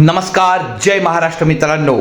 नमस्कार जय महाराष्ट्र मित्रांनो.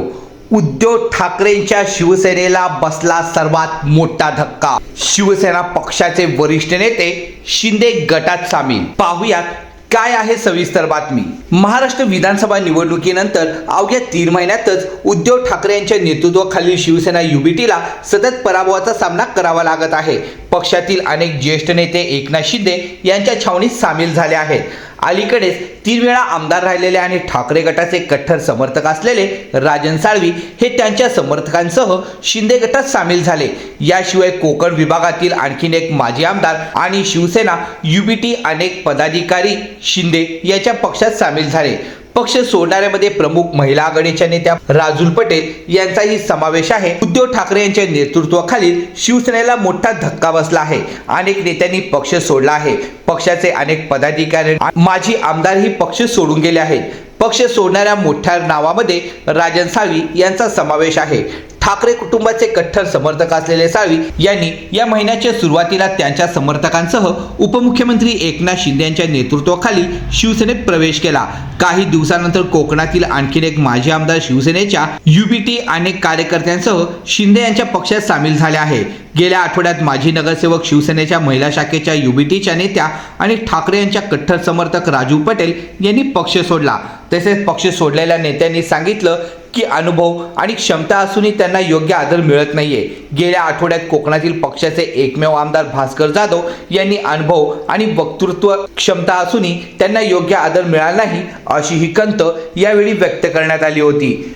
उद्धव ठाकरेंच्या शिवसेनेला बसला सर्वात मोठा धक्का. शिवसेना पक्षाचे वरिष्ठ नेते शिंदे गटात सामील. पाहुयात काय आहे सविस्तर बातमी. महाराष्ट्र विधानसभा निवडणुकीनंतर अवघ्या तीन महिन्यातच उद्धव ठाकरे यांच्या नेतृत्वाखालील शिवसेना युबीटीला सतत पराभवाचा सामना करावा लागत आहे. पक्षातील अनेक ज्येष्ठ नेते एकनाथ शिंदे यांच्या छावणीत सामील झाले आहेत. अलीकडेच तीन वेळा आमदार राहिलेले आणि ठाकरे गटाचे कट्टर समर्थक असलेले राजन साळवी हे त्यांच्या समर्थकांसह शिंदे गटात सामील झाले. याशिवाय कोकण विभागातील आणखीन एक माजी आमदार आणि शिवसेना युबीटी अनेक पदाधिकारी शिंदे याच्या पक्षात सामील झाले. पक्ष सोडणाऱ्यामध्ये प्रमुख महिला आघाडीच्या नेत्या राजूल पटेल यांचाही समावेश आहे. उद्धव ठाकरे यांच्या नेतृत्वाखालील शिवसेनेला मोठा धक्का बसला आहे. अनेक नेत्यांनी पक्ष सोडला आहे. पक्षाचे अनेक पदाधिकारी माजी आमदारही पक्ष सोडून गेले आहेत. पक्ष सोडणाऱ्या मोठ्या नावामध्ये राजन साळवी यांचा समावेश आहे. ठाकरे कुटुंबाचे कट्टर समर्थक असलेले साळवी यांनी या महिन्याच्या सुरुवातीला त्यांच्या समर्थकांसह उपमुख्यमंत्री एकनाथ शिंदे यांच्या नेतृत्वाखाली शिवसेनेत प्रवेश केला. काही दिवसानंतर कोकणातील आणखीन एक माजी आमदार शिवसेनेच्या युबीटी अनेक कार्यकर्त्यांसह शिंदे यांच्या पक्षात सामील झाले आहे. गेल्या आठवड्यात माजी नगरसेवक शिवसेनेच्या महिला शाखेच्या युबीटीच्या नेत्या आणि ठाकरे यांच्या कट्टर समर्थक राजू पटेल यांनी पक्ष सोडला. तसेच पक्ष सोडलेल्या नेत्यांनी सांगितलं की अनुभव आणि क्षमता असूनही त्यांना योग्य आदर मिळत नाहीये. गेल्या आठवड्यात कोकणातील पक्षाचे एकमेव आमदार भास्कर जाधव यांनी अनुभव आणि वक्तृत्व क्षमता असूनही त्यांना योग्य आदर मिळाला नाही अशी ही कंत यावेळी व्यक्त करण्यात आली होती.